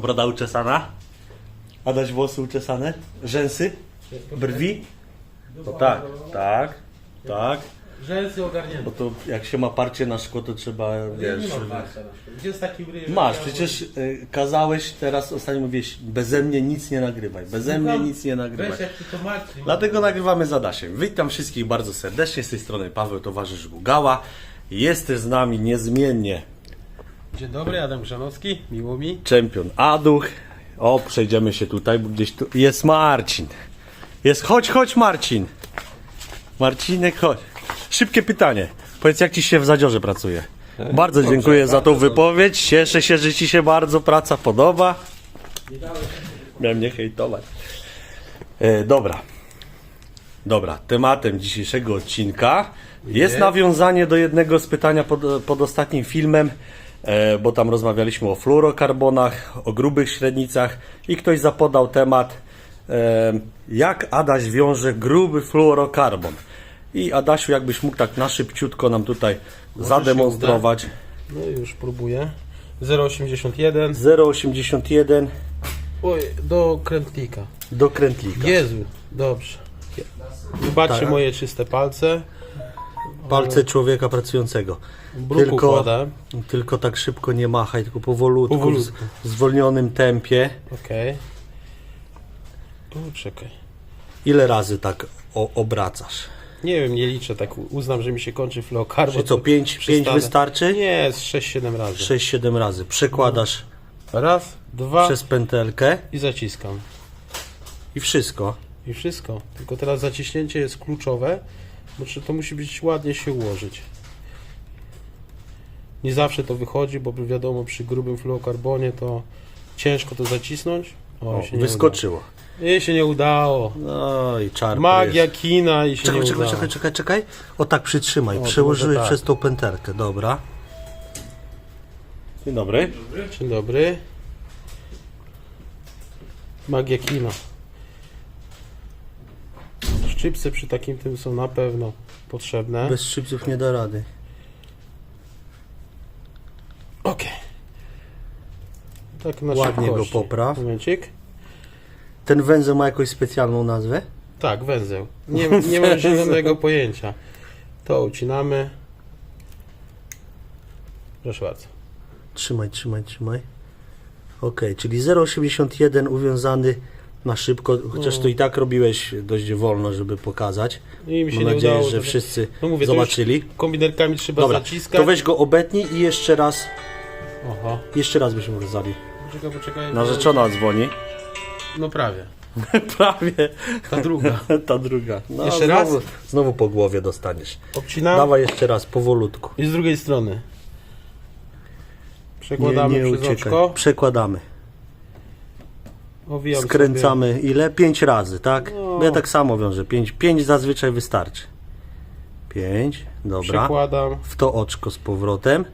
Broda uczesana? Adaś włosy uczesane? Rzęsy? Brwi? No tak, tak, tak. Rzęsy ogarnięte. Bo to jak się ma parcie na szkło, to trzeba, wiesz... nie parcia na przykład. Gdzie jest taki? Masz, przecież y, kazałeś teraz, ostatnio mówiłeś, beze mnie nic nie nagrywaj, beze mnie nic nie nagrywaj. Weź jak ty to martwi. Dlatego nagrywamy z Adasiem. Witam wszystkich bardzo serdecznie, z tej strony Paweł, towarzysz Gugała. Jest też z nami niezmiennie Dzień dobry, Adam Grzanowski, miło mi. czempion Aduch. O, przejdziemy się tutaj, bo gdzieś tu jest Marcin. Jest, chodź, chodź Marcin. Marcinek, chodź. Szybkie pytanie. Powiedz, jak ci się w zadziorze pracuje? Bardzo dziękuję za tą wypowiedź. Cieszę się, że ci się bardzo praca podoba. Miałem nie hejtować. E, dobra. Dobra, tematem dzisiejszego odcinka jest nawiązanie do jednego z pytania pod, pod ostatnim filmem, bo tam rozmawialiśmy o fluorokarbonach, o grubych średnicach i ktoś zapodał temat, e, jak Adaś wiąże gruby fluorokarbon. I Adasiu, jakbyś mógł tak na szybciutko nam tutaj zademonstrować. No już próbuję. 0,81 0,81 Oj, do krętlika. do krętlika. Jezu, dobrze. Zobaczcie Tak. moje czyste palce. Palce człowieka pracującego. Bruk Tylko, układa. tylko tak szybko nie machaj, tylko powolutku, Powolutku. W, zwolnionym tempie. Okej. O, czekaj. Ile razy tak o, obracasz? Nie wiem, nie liczę, tak uznam, że mi się kończy fluokarbon. Czy co, to 5 przestanę. wystarczy? Nie, z 6-7 razy. 6-7 razy. Przekładasz Raz, dwa przez pętelkę i zaciskam. i wszystko. I wszystko. Tylko teraz zaciśnięcie jest kluczowe, bo czy to musi być ładnie się ułożyć. Nie zawsze to wychodzi, bo wiadomo, przy grubym fluokarbonie to ciężko to zacisnąć. O, O, się nie wyskoczyło. Jej się nie udało. No i czar. Magia kina i się Czekaj, nie czekaj, udało. czekaj, czekaj, czekaj. O tak przytrzymaj. O, Przełożyłeś tak. przez tą pętelkę. Dobra. Dzień dobry. Dzień dobry. Magia kina. Szczypce przy takim tym są na pewno potrzebne. Bez szczypców nie da rady. Okej. Tak na Ładnie go szybkości. popraw. Momencik. Ten węzeł ma jakąś specjalną nazwę? Tak, węzeł. Nie, nie mam zielonego pojęcia. To ucinamy. Proszę bardzo. Trzymaj, trzymaj, trzymaj. Ok, czyli 0,81 uwiązany na szybko, chociaż to i tak robiłeś dość wolno, żeby pokazać. I mi się Mam nie nadzieję, udało. że wszyscy No mówię, to zobaczyli. kombinerkami trzeba Dobra, zaciskać. to weź go obetnij i jeszcze raz, Oho. jeszcze raz byśmy rozali. Poczekaj, poczekaj. Narzeczona dzwoni. No prawie. Prawie. Ta druga. Ta druga. No, Jeszcze znowu, raz? Znowu po głowie dostaniesz. Obcinam. Dawaj jeszcze raz, powolutku. I z drugiej strony. Przekładamy nie, nie przez uciekaj. oczko. Przekładamy. Owijam Skręcamy ile? Pięć razy, tak? No. Ja tak samo wiążę. Pięć, pięć zazwyczaj wystarczy. Pięć, Sobie. dobra. Przekładam. W to oczko z powrotem.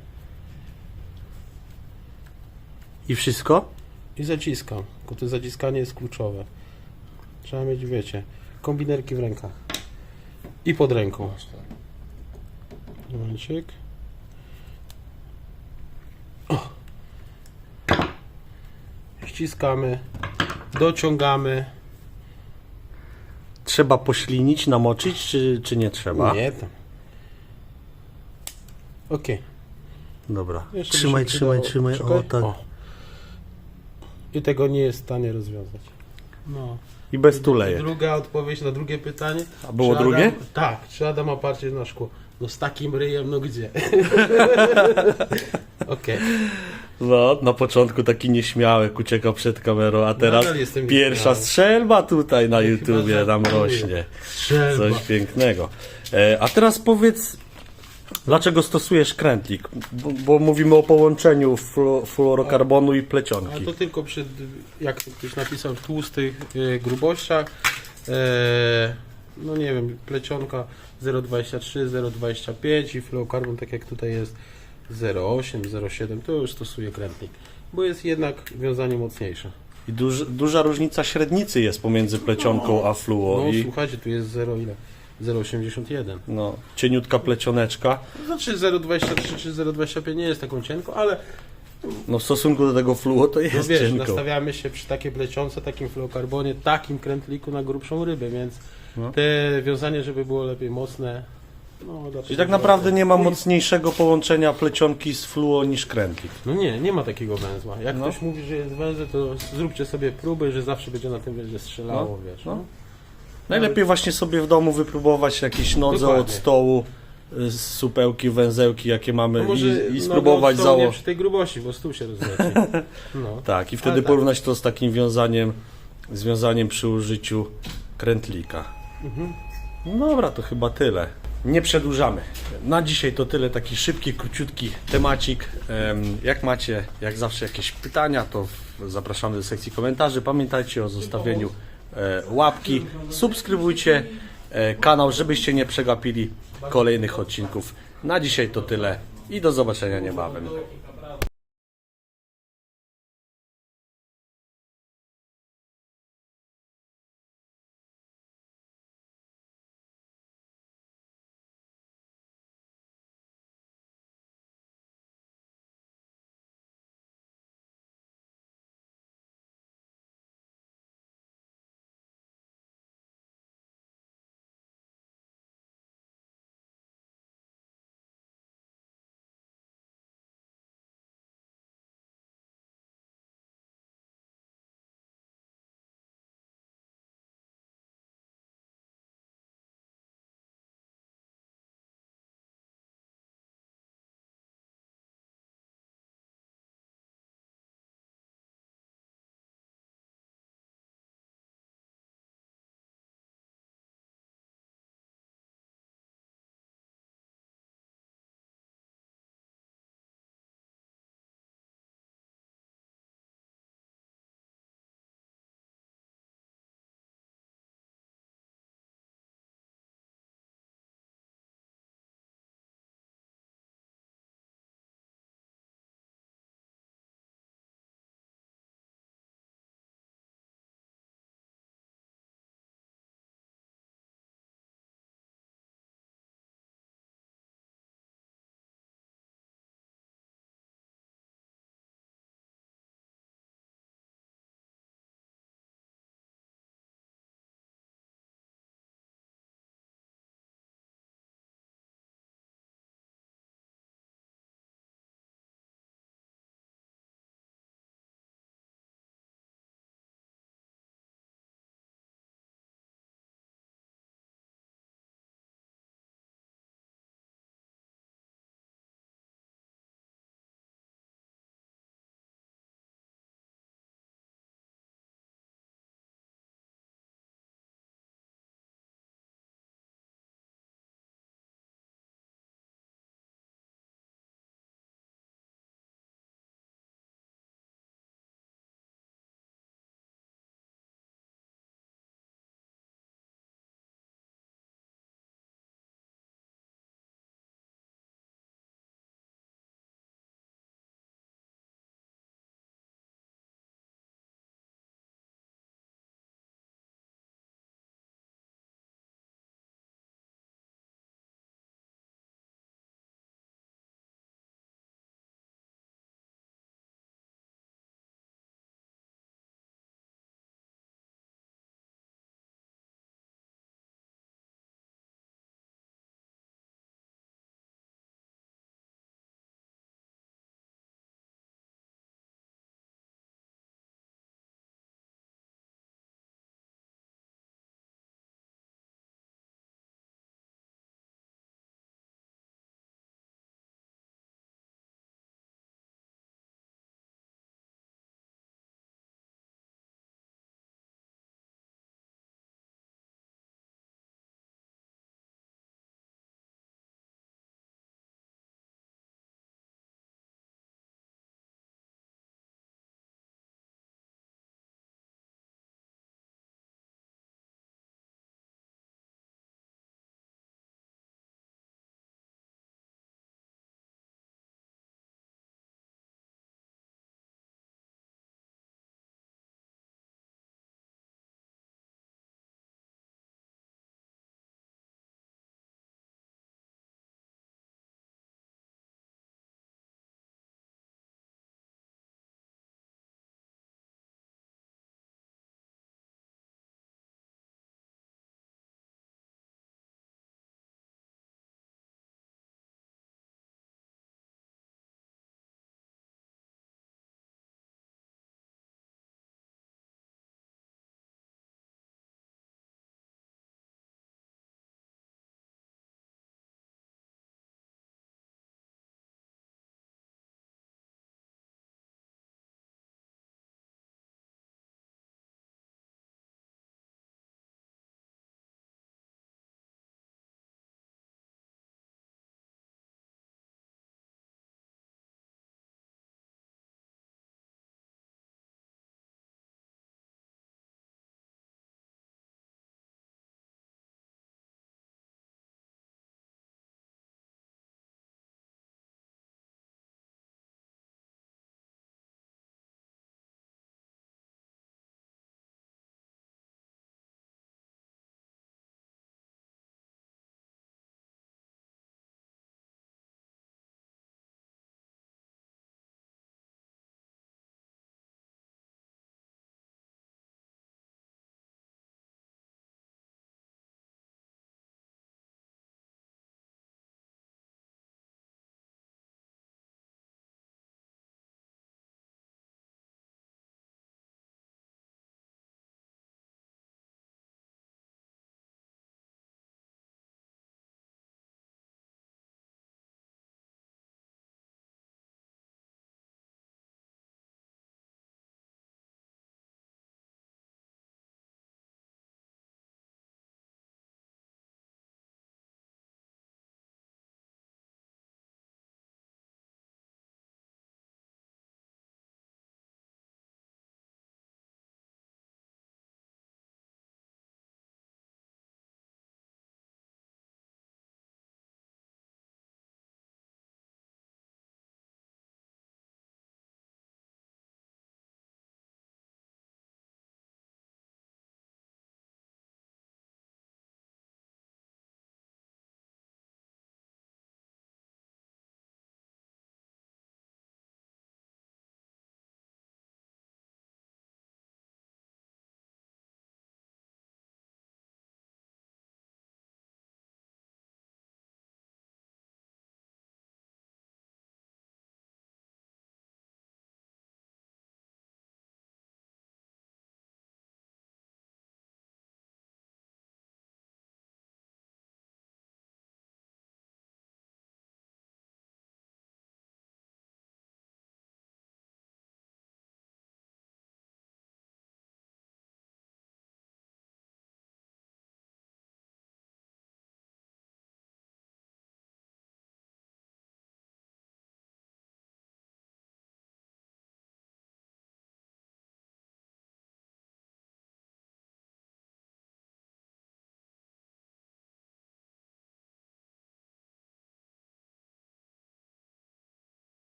I wszystko? I zaciskam. Tylko to zaciskanie jest kluczowe. Trzeba mieć, wiecie, kombinerki w rękach. I pod ręką. Momencik. O. Ściskamy. Dociągamy. Trzeba poślinić, namoczyć, czy, czy nie trzeba? Nie tam. Okej. Dobra. Jeszcze Trzymaj, trzymaj, trzymaj. O, tak. O. I tego nie jest w stanie rozwiązać. No. I bez tuleje. Druga odpowiedź na drugie pytanie. A było drugie? Tak, czy Adam oparcie na szkło? No z takim ryjem, no gdzie? Okej. No, na początku taki nieśmiałek uciekał przed kamerą, a teraz pierwsza nieśmiały. strzelba tutaj na YouTubie nam rośnie. Strzelba. Coś pięknego. E, a teraz powiedz, dlaczego stosujesz krętlik? Bo, bo mówimy o połączeniu flu, fluorokarbonu i A plecionki. to tylko przy, jak ktoś napisał, tłustych e, grubościach. E, no nie wiem, plecionka 0,23, 0,25 i fluokarbon, tak jak tutaj jest 0,8, 0,7, to już stosuję krętnik. Bo jest jednak wiązanie mocniejsze. I duż, duża różnica średnicy jest pomiędzy plecionką a fluo. No I słuchajcie, tu jest 0 ile? 0,81. no, cieniutka plecioneczka. Znaczy 0,23 czy 0,25 nie jest taką cienką, ale No w stosunku do tego fluo to No jest wiesz, cienko. nastawiamy się przy takiej plecionce, takim fluokarbonie, takim krętliku na grubszą rybę, więc No. te wiązanie, żeby było lepiej mocne. No, dlatego Czyli tak naprawdę nie ma mocniejszego połączenia plecionki z fluo niż krętlik. No nie, nie ma takiego węzła. Jak No. ktoś mówi, że jest węzeł, to zróbcie sobie próby, że zawsze będzie na tym węzie strzelało, wiesz. no. No. Najlepiej właśnie sobie w domu wypróbować jakieś nodze Dokładnie. od stołu, y, supełki, węzełki, jakie mamy No i, i no, spróbować no, założyć. przy tej grubości, bo stół się rozleci. No. Tak, i wtedy Ale tak. porównać to z takim wiązaniem, związaniem przy użyciu krętlika. Mhm. No dobra, to chyba tyle. Nie przedłużamy. Na dzisiaj to tyle, taki szybki, króciutki temacik. Em, Jak macie, jak zawsze jakieś pytania, to zapraszamy do sekcji komentarzy. Pamiętajcie o zostawieniu e, łapki, subskrybujcie e, kanał, żebyście nie przegapili kolejnych odcinków. Na dzisiaj to tyle i do zobaczenia niebawem.